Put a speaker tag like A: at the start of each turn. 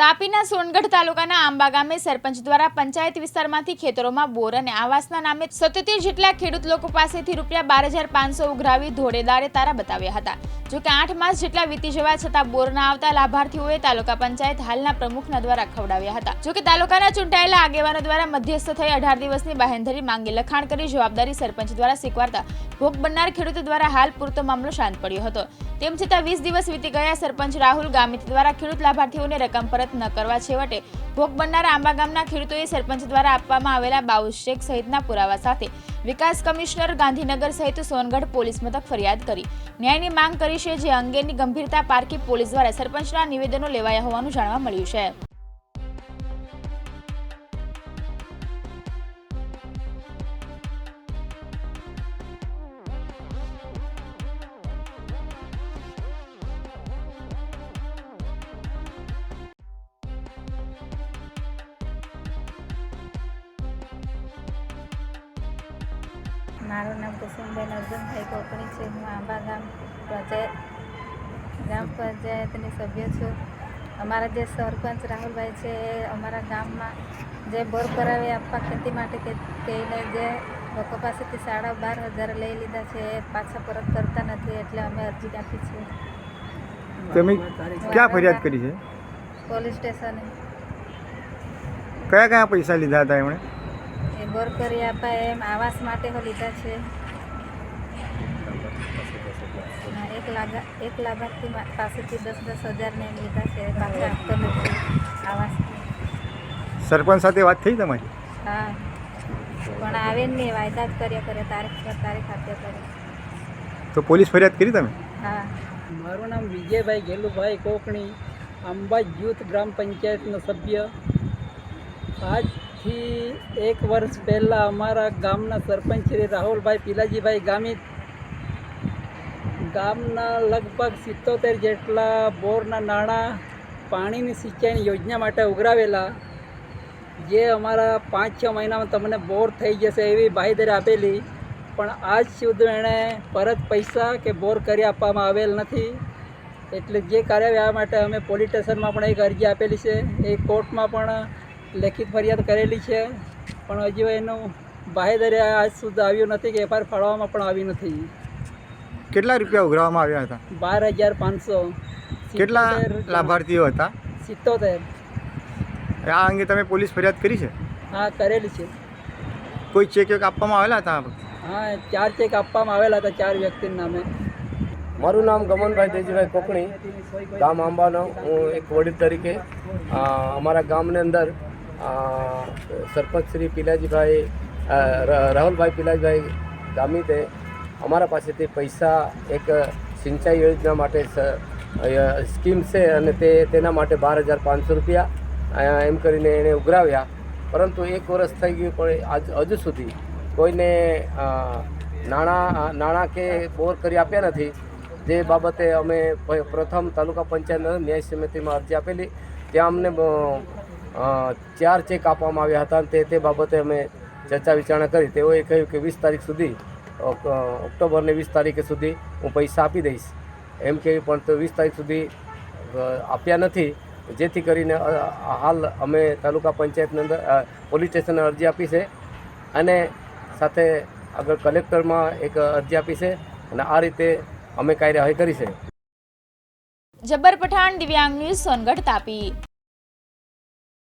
A: તાપીના સોનગઢ તાલુકાના આંબા ગામે સરપંચ દ્વારા પંચાયત વિસ્તારમાંથી ખેતરોમાં બોર અને આવાસના નામે સત્યોતેર જેટલા ખેડૂત લોકો પાસેથી રૂપિયા બાર હજાર પાંચસો ઉઘરાવી ધોળેદારે તારા બતાવ્યા હતા. જો કે આઠ માસ જેટલા વીતી જવા છતાં બોર ના આવતા લાભાર્થીઓએ તાલુકા પંચાયત હાલના પ્રમુખના દ્વારા ખવડાવ્યા હતા. જો કે તાલુકાના ચૂંટાયેલા આગેવાનો દ્વારા મધ્યસ્થ થઈ અઢાર દિવસની બાહેંધરી માંગે લખાણ કરી જવાબદારી સરપંચ દ્વારા સ્વીકારતા ભોગ બનનાર ખેડૂતો દ્વારા હાલ પૂરતો મામલો શાંત પડ્યો હતો. તેમ છતાં વીસ દિવસ વીતી ગયા સરપંચ રાહુલ ગામિત દ્વારા ખેડૂત લાભાર્થીઓને રકમ પરત ન કરવા છેવટે ભોગ બનનારા આંબા ગામના ખેડૂતોએ સરપંચ દ્વારા આપવામાં આવેલા બાઉસ ચેક સહિતના પુરાવા સાથે વિકાસ કમિશનર ગાંધીનગર સહિત સોનગઢ પોલીસ મથક ફરિયાદ કરી. ન્યાયની માંગ કરી છે જે અંગેની ગંભીરતા પારખી પોલીસ દ્વારા સરપંચના નિવેદનો લેવાયા હોવાનું જાણવા મળ્યું છે.
B: મારું નામ કુસુમબેન અર્જુનભાઈ કોકણી છે. હું આંબા ગામ પંચાયત ગ્રામ પંચાયતની સભ્ય છું. અમારા જે સરપંચ રાહુલભાઈ છે એ અમારા ગામમાં જે બોર કરાવી આપવા ખેતી માટે કહીને જે લોકો પાસેથી સાડા બાર હજાર લઈ લીધા છે એ પાછા પરત કરતા નથી એટલે અમે અરજી નાખી છે
C: તમે ક્યાં ફરિયાદ કરી છે?
B: પોલીસ સ્ટેશને.
C: કયા કયા પૈસા લીધા હતા એમણે?
B: બોર કરી આપવા એમ આવાસ માટે હો લીધા છે. એક લાગા એક લાભાર્થી પાસેથી દસ દસ હજારને એમ લીધા છે. પાછા આપતો નથી આવાસ.
C: સરપંચ સાથે વાત થઈ તમારી?
B: હા. પણ આવે ને નહીં વાયદા જ કર્યા કરે તારીખ પર તારીખ આપ્યા કરે.
C: તો પોલીસ ફરિયાદ કરી તમે?
B: હા.
D: મારું નામ વિજયભાઈ ગેલુભાઈ કોકણી અંબાજ જૂથ ગ્રામ પંચાયતનો સભ્ય. આજથી એક વર્ષ પહેલાં અમારા ગામના સરપંચ શ્રી રાહુલભાઈ પિલાજીભાઈ ગામિત ગામના લગભગ સિત્તોતેર જેટલા બોરના નાણાં પાણીની સિંચાઈની યોજના માટે ઉઘરાવેલા. જે અમારા પાંચ છ મહિનામાં તમને બોર થઈ જશે એવી બાહેધરી આપેલી. પણ આજ સુધી એણે પરત પૈસા કે બોર કરી આપવામાં આવેલ નથી. એટલે જે કાર્યવાહી માટે અમે પોલીસ સ્ટેશનમાં પણ એક અરજી આપેલી છે. એ કોર્ટમાં પણ લેખિત ફરિયાદ કરેલી છે પણ હજી એનું બાહેદરે આજ સુધી આવ્યું નથી કે એફઆઈઆર ફાળવવામાં પણ આવી નથી.
C: કેટલા રૂપિયા ઉઘરાવવામાં આવ્યા હતા?
D: બાર હજાર પાંચસો.
C: કેટલા લાભાર્થીઓ હતા?
D: સિત્તોતેર.
C: આ અંગે તમે પોલીસ ફરિયાદ કરી છે?
D: હા કરેલી છે.
C: કોઈ ચેક વેક આપવામાં આવેલા હતા
D: હા ચાર ચેક આપવામાં આવેલા હતા ચાર વ્યક્તિના નામે.
E: મારું નામ ગમનભાઈ તેજીભાઈ કોકણી ગામ આંબાનો. હું એક વડીલ તરીકે અમારા ગામની અંદર સરપંચ શ્રી પિલાજીભાઈ રાહુલભાઈ પિલાજીભાઈ ગામિતે અમારા પાસેથી પૈસા એક સિંચાઈ યોજના માટે સ્કીમ છે અને તે, તેના માટે બાર હજાર પાંચસો રૂપિયા એમ કરીને એણે ઉઘરાવ્યા. પરંતુ એક વર્ષ થઈ ગયું પણ આજ, હજુ સુધી કોઈને નાણાં નાણાં કે બોર કરી આપ્યા નથી. જે બાબતે અમે પ્રથમ તાલુકા પંચાયત ન્યાય સમિતિમાં અરજી આપેલી. ત્યાં અમને ચાર ચેક આપવામાં આવ્યા હતા અને તે તે બાબતે અમે ચર્ચા વિચારણા કરી. તેઓએ કહ્યું કે વીસ તારીખ સુધી ઓક્ટોબરને વીસ તારીખે સુધી હું પૈસા આપી દઈશ. એમ કહ્યું પણ તો વીસ તારીખ સુધી આપ્યા નથી. જેથી કરીને હાલ અમે તાલુકા પંચાયતની અંદર પોલીસ સ્ટેશને અરજી આપી છે અને સાથે આગળ કલેક્ટરમાં એક અરજી આપી છે અને આ રીતે અમે કાર્યવાહી કરી છે.
A: જબ્બર પઠાણ, દિવ્યાંગ ન્યૂઝ સોનગઢ, તાપી.